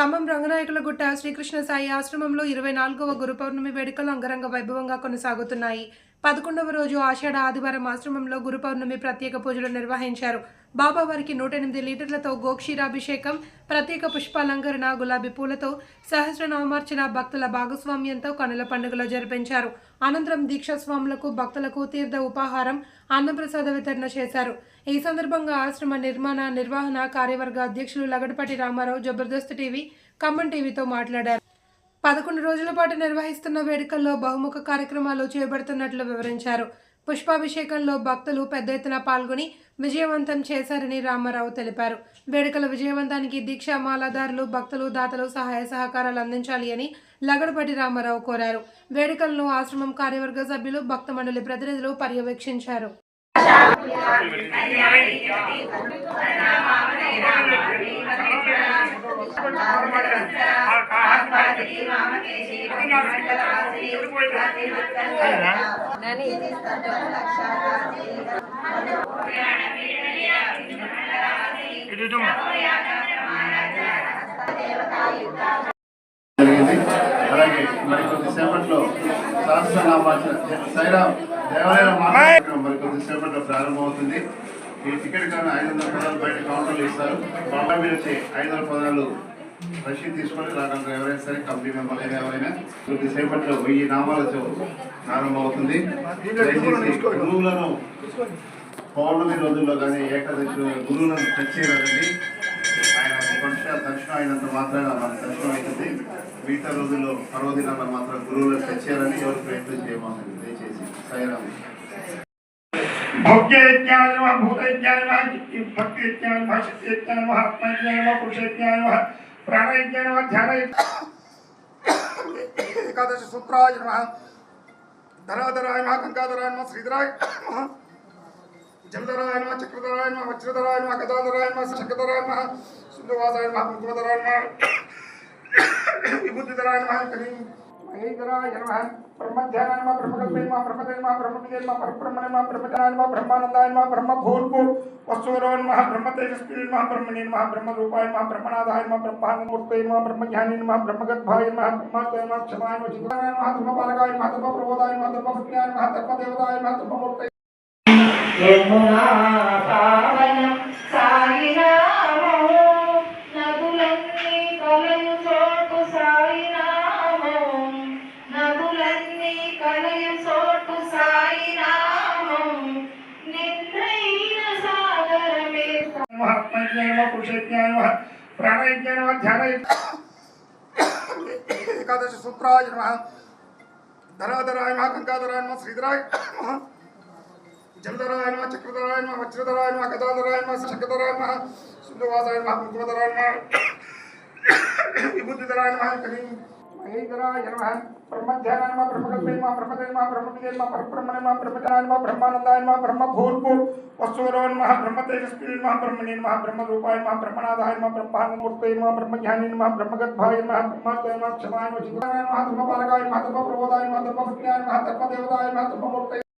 ఖమ్మం రంగనాయకులగుట్ట శ్రీకృష్ణ సాయి ఆశ్రమంలో ఇరవై నాలుగవ గురు పౌర్ణమి వేడుకలు అంగరంగ వైభవంగా కొనసాగుతున్నాయి. పదకొండవ రోజు ఆషాఢ ఆదివారం ఆశ్రమంలో గురు పౌర్ణమి ప్రత్యేక పూజలు నిర్వహించారు. బాబా వారికి నూట ఎనిమిది లీటర్లతో గోక్షీరాభిషేకం ప్రత్యేక పుష్పాలంకరణ గులాబీ పూలతో సహస్రనామార్చన భక్తుల భాగస్వామ్యంతో కనుల పండుగలో జరిపించారు. అనంతరం దీక్షాస్వాములకు భక్తులకు తీర్థ ఉపాహారం అన్నప్రసాద వితరణ చేశారు. ఈ సందర్భంగా ఆశ్రమ నిర్మాణ నిర్వహణ కార్యవర్గ అధ్యక్షులు లగడపాటి రామారావు జబర్దస్త్ టీవీ ఖమ్మం టీవీతో మాట్లాడారు. పదకొండు రోజుల పాటు నిర్వహిస్తున్న వేడుకల్లో బహుముఖ కార్యక్రమాలు చేపడుతున్నట్లు వివరించారు. పుష్పాభిషేకంలో భక్తులు పెద్ద ఎత్తున పాల్గొని విజయవంతం చేశారని రామారావు తెలిపారు. వేడుకల విజయవంతానికి దీక్ష మాలాదారులు భక్తులు దాతలు సహాయ సహకారాలు అందించాలి అని లగడపాటి రామారావు కోరారు. వేడుకలను ఆశ్రమం కార్యవర్గ సభ్యులు భక్త మండలి ప్రతినిధులు పర్యవేక్షించారు. అలాగే మరి కొద్దిసేపట్లో సహస్రనామాచన సైరామ్ దేవాలయం మరి కొద్దిసేపట్లో ప్రారంభమవుతుంది. ఈ టికెట్ కానీ ఐదు వందల పదాలు బయట కౌంటర్లు ఇస్తారు. బాబా మీరు వచ్చి ఐదు వందల పదాలు రషీద్ తీసుకొని రాగలరు. ఎవరైనా సరే కంపెనీ మెంబర్లు అయినా ఎవరైనా కొద్దిసేపట్లో వెయ్యి నామాల చెవు ప్రారంభమవుతుంది. గురువులను పౌర్ణమి రోజుల్లో కానీ ఏకాదశి గురువులను తెచ్చేయాలండి ఆయన పక్ష దక్షిణ అయినంత మాత్రాన మన దర్శనం అవుతుంది. మిగతా రోజుల్లో పర్వదినాల్లో మాత్రం గురువులను తెచ్చేయాలని ఎవరు ప్రయత్నం చేయమని దయచేసి. సైరామ్ భౌత్య యజ్ఞానం భక్తి యజ్ఞానం భాష యజ్ఞానం ఆత్మ యజ్ఞానం పురుష యజ్ఞానం ప్రాణయజ్ఞాన ధ్యానయ ఏకాదశ సూత్రాయ నమ. ధనాధరాయ నమ గంగాధరాయ నమ శ్రీధరాయ నమ. జలధరాయ నమ చక్రధరాయ నమ వజ్రధరాయ నమ గదాధరాయ నమ శంఖధరాయ నమ సుందరవాసాయ నమ కుంకుమధరాయ నమ విభూతిధరాయ నమ కలీం నమ. ब्रह्मध्यानाय नमः ब्रह्मकल्पे नमः ब्रह्मदे नमः ब्रह्मविदे नमः परब्रह्मणे नमः ब्रह्मजनाय नमः ब्रह्मानन्दाय नमः ब्रह्मभूर्भु वस्तुवरो नमः ब्रह्मतेजस्वी नमः ब्रह्मणे नमः ब्रह्मरूपाय नमः ब्रह्मनाथाय नमः ब्रह्मानन्दमूर्तये नमः ब्रह्मज्ञानी नमः ब्रह्मगद्भाय नमः ब्रह्मास्ताय नमः आत्मज्ञान नमः पुरुषज्ञान नमः प्राणज्ञान नमः ध्यान एकादश सूत्राय नमः। धराधराय नमः, गंगाधराय नमः, श्रीधराय नमः। जलधराय नमः, चक्रधराय नमः, वज्रधराय नमः, गदाधराय नमः शंखधराय नमः सिंधुवासाय नमः कुंकुमधराय नमः। विभूतिधराय नमः करीम महेन्द्राय नमः ब्रह्मध्यानाय नमः ब्रह्मकल्पे नमः ब्रह्मदे नमः ब्रह्मविदे नमः परब्रह्मणे नमः ब्रह्मजनाय नमः ब्रह्मानन्दाय नमः ब्रह्मभूर्भु वस्तुवरो नमः ब्रह्मतेजस्वी नमः ब्रह्मणे नमः ब्रह्मरूपाय नमः ब्रह्मनाथाय नमः ब्रह्मानन्दमूर्तये नमः ब्रह्मज्ञानी नमः ब्रह्मगद्भाय नमः ब्रह्मास्ताय नमः क्षमाय नमः चित्राय नमः धर्मपालकाय नमः धर्मप्रबोधाय नमः धर्मपत्न्याय नमः धर्मदेवताय नमः धर्ममूर्तये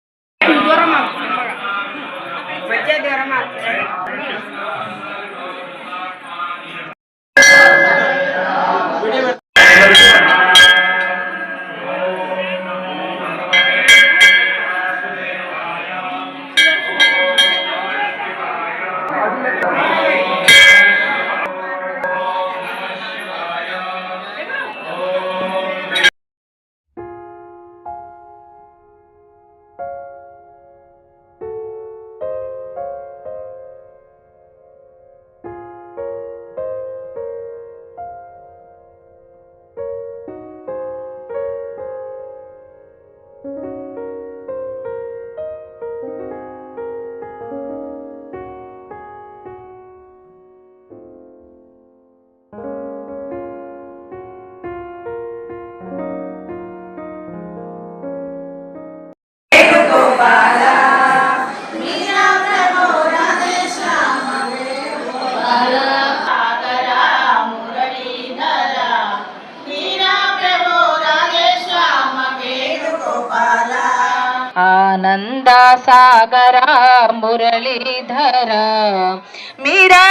ఆనంద సాగర మురళీధర మీరా